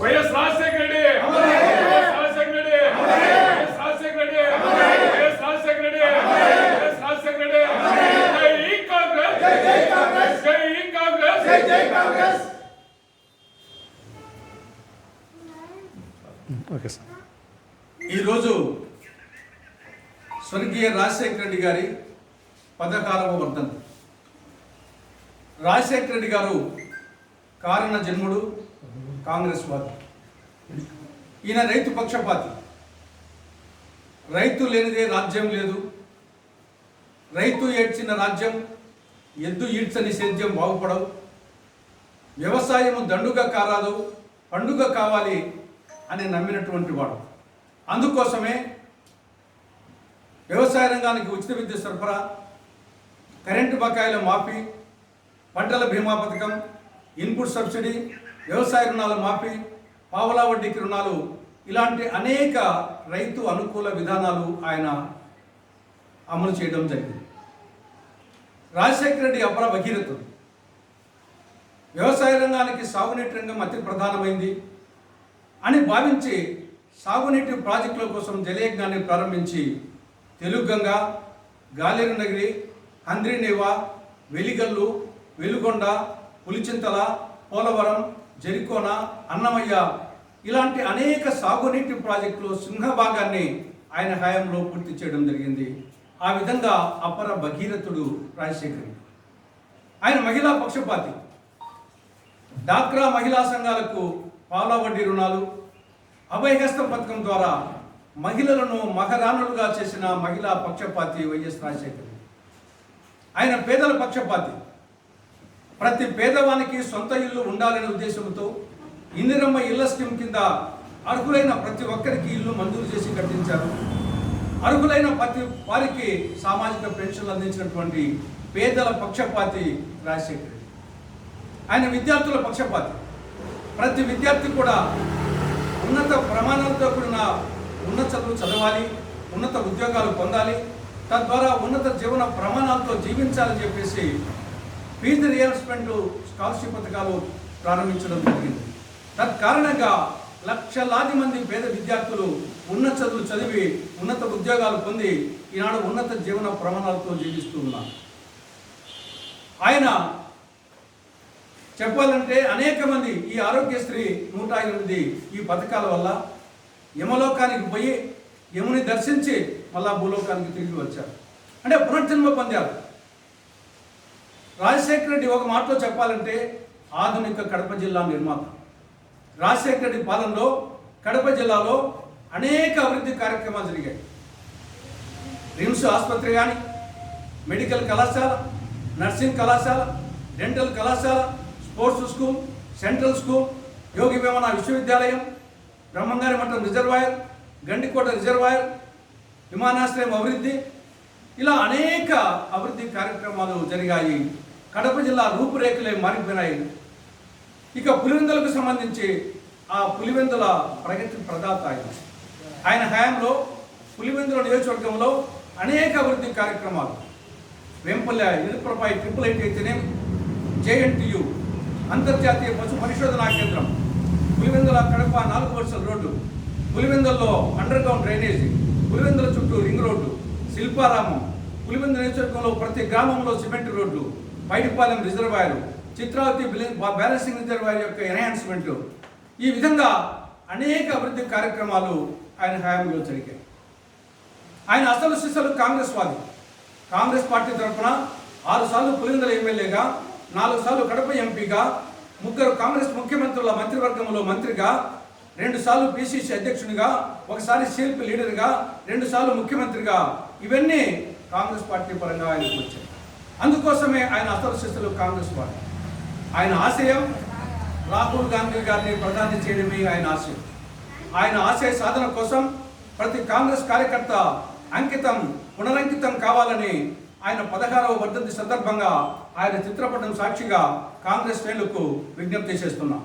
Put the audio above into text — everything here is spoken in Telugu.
వైఎస్ రాజశేఖర రెడ్డి వైఎస్ రాజశేఖర రెడ్డి వైఎస్ రాజశేఖర రెడ్డి వైఎస్ రాజశేఖర రెడ్డి వైఎస్ రాజశేఖర రెడ్డి జై కాంగ్రెస్ జై జై కాంగ్రెస్ జై కాంగ్రెస్ జై జై కాంగ్రెస్ ఓకే సార్ ఈరోజు స్వర్గీయ రాజశేఖర రెడ్డి గారి పదకారవ వర్ధన్ రాజశేఖర రెడ్డి గారు కారణ జన్ముడు కాంగ్రెస్ వాది. ఈయన రైతు పక్షపాతి. రైతు లేనిదే రాజ్యం లేదు. రైతు ఏడ్చిన రాజ్యం ఎద్దు ఈడ్చని సేద్యం బాగుపడవు. వ్యవసాయము దండుగ కారాదు పండుగ కావాలి అని నమ్మినటువంటి వాడు. అందుకోసమే వ్యవసాయ రంగానికి ఉచిత విద్యుత్ సరఫరా కరెంటు బకాయిల మాఫీ పంటల బీమా పథకం ఇన్పుట్ సబ్సిడీ వ్యవసాయ రుణాల మాఫీ పావలా వడ్డీకి రుణాలు ఇలాంటి అనేక రైతు అనుకూల విధానాలు ఆయన అమలు చేయడం జరిగింది. రాజశేఖర రెడ్డి అపర భగీరథుడు. వ్యవసాయ రంగానికి సాగునీటి రంగం అతి ప్రధానమైంది అని భావించి సాగునీటి ప్రాజెక్టుల కోసం జలయజ్ఞాన్ని ప్రారంభించి తెలుగంగా గాలేరునగిరి నగిరి వెలిగల్లు వెలుగొండ పులిచింతల పోలవరం జరికోన అన్నమయ్య ఇలాంటి అనేక సాగునీటి ప్రాజెక్టులు సింహభాగాన్ని ఆయన హయాంలో పూర్తి చేయడం జరిగింది. ఆ విధంగా అపర భగీరథుడు రాజశేఖర్ ఆయన మహిళా పక్షపాతి. డాక్రా మహిళా సంఘాలకు పాలవడ్డీ రుణాలు అభయహస్త పథకం ద్వారా మహిళలను మహరాణులుగా చేసిన మహిళా పక్షపాతి వైఎస్ రాజశేఖర్. ఆయన పేదల పక్షపాతి. ప్రతి పేదవానికి సొంత ఇల్లు ఉండాలనే ఉద్దేశంతో ఇందిరమ్మ ఇళ్ళ స్కీమ్ కింద అర్హులైన ప్రతి ఒక్కరికి ఇల్లు మంజూరు చేసి కట్టించారు. అర్హులైన ప్రతి వారికి సామాజిక పెన్షన్లు అందించినటువంటి పేదల పక్షపాతి రాజశేఖర్ ఆయన విద్యార్థుల పక్షపాతి. ప్రతి విద్యార్థి కూడా ఉన్నత ప్రమాణాలతో కూడిన ఉన్నత చదువు చదవాలి ఉన్నత ఉద్యోగాలు పొందాలి తద్వారా ఉన్నత జీవన ప్రమాణాలతో జీవించాలని చెప్పేసి ఫీజు రియంబర్స్మెంట్ స్కాలర్షిప్ పథకాలు ప్రారంభించడం జరిగింది. తత్కారణంగా లక్షలాది మంది పేద విద్యార్థులు ఉన్నత చదువులు చదివి ఉన్నత ఉద్యోగాలు పొంది ఈనాడు ఉన్నత జీవన ప్రమాణాలతో జీవిస్తూ ఉన్నారు. ఆయన చెప్పాలంటే అనేక మంది ఈ ఆరోగ్యశ్రీ నూట ఎనిమిది ఈ పథకాల వల్ల యమలోకానికి పోయి యముని దర్శించి మళ్ళా భూలోకానికి తిరిగి వచ్చారు. అంటే పునర్జన్మ పొందారు. రాజశేఖర రెడ్డి ఒక మాటలో చెప్పాలంటే ఆధునిక కడప జిల్లా నిర్మాత. రాజశేఖర రెడ్డి పాలనలో కడప జిల్లాలో అనేక అభివృద్ధి కార్యక్రమాలు జరిగాయి. రిమ్స్ ఆసుపత్రి కానీ మెడికల్ కళాశాల నర్సింగ్ కళాశాల డెంటల్ కళాశాల sports school central school Yogi Vemana విశ్వవిద్యాలయం బ్రహ్మంగారి మఠం రిజర్వాయర్ గండికోట రిజర్వాయర్ విమానాశ్రయం అభివృద్ధి. ఇలా అనేక అభివృద్ధి కార్యక్రమాలు జరిగాయి. కడప జిల్లా రూపురేఖలే మారిపోయినాయి. ఇక పులివెందులకు సంబంధించి ఆ పులివెందుల ప్రగతి ప్రదాత ఆయన. ఆయన హయాంలో పులివెందుల నియోజకవర్గంలో అనేక అభివృద్ధి కార్యక్రమాలు. వెంపల్లె ఇరుపురపై ట్రిపుల్ ఐటీ అయితేనేమి? జేఎన్టీయు అంతర్జాతీయ పశు పరిశోధనా కేంద్రం. పులివెందుల కడప నాలుగు వరుసల రోడ్డు పులివెందుల్లో అండర్ గ్రౌండ్ డ్రైనేజీ పులివెందుల చుట్టూ రింగ్ రోడ్డు శిల్పారామం పులివెందుల నియోజకవర్గంలో ప్రతి గ్రామంలో సిమెంట్ రోడ్లు Paidipalem reservoir Chitravathi balancing reservoir యొక్క ఎన్హాన్స్మెంట్లు ఈ విధంగా అనేక అభివృద్ధి కార్యక్రమాలు ఆయన హయాంలో జరిగాయి. ఆయన అసలు సిసలు కాంగ్రెస్ వాది. కాంగ్రెస్ పార్టీ తరఫున ఆరు సార్లు పులివెందుల ఎమ్మెల్యేగా నాలుగు సార్లు కడప ఎంపీగా ముగ్గురు కాంగ్రెస్ ముఖ్యమంత్రుల మంత్రివర్గంలో మంత్రిగా రెండుసార్లు పిసిసి అధ్యక్షునిగా ఒకసారి సిఎల్పి లీడర్గా రెండు సార్లు ముఖ్యమంత్రిగా. ఇవన్నీ కాంగ్రెస్ పార్టీ పరంగా ఆయనకు వచ్చాయి. అందుకోసమే ఆయన అసలు కాంగ్రెస్ పార్టీ. ఆయన ఆశయం రాహుల్ గాంధీ గారిని ప్రధాని చేయడమే ఆయన ఆశయం. ఆయన ఆశయ సాధన కోసం ప్రతి కాంగ్రెస్ కార్యకర్త అంకితం పునరంకితం కావాలని ఆయన పదహారవ వర్ధంతి సందర్భంగా ఆయన చిత్రపటం సాక్షిగా కాంగ్రెస్ శ్రేణులకు విజ్ఞప్తి చేస్తున్నాం.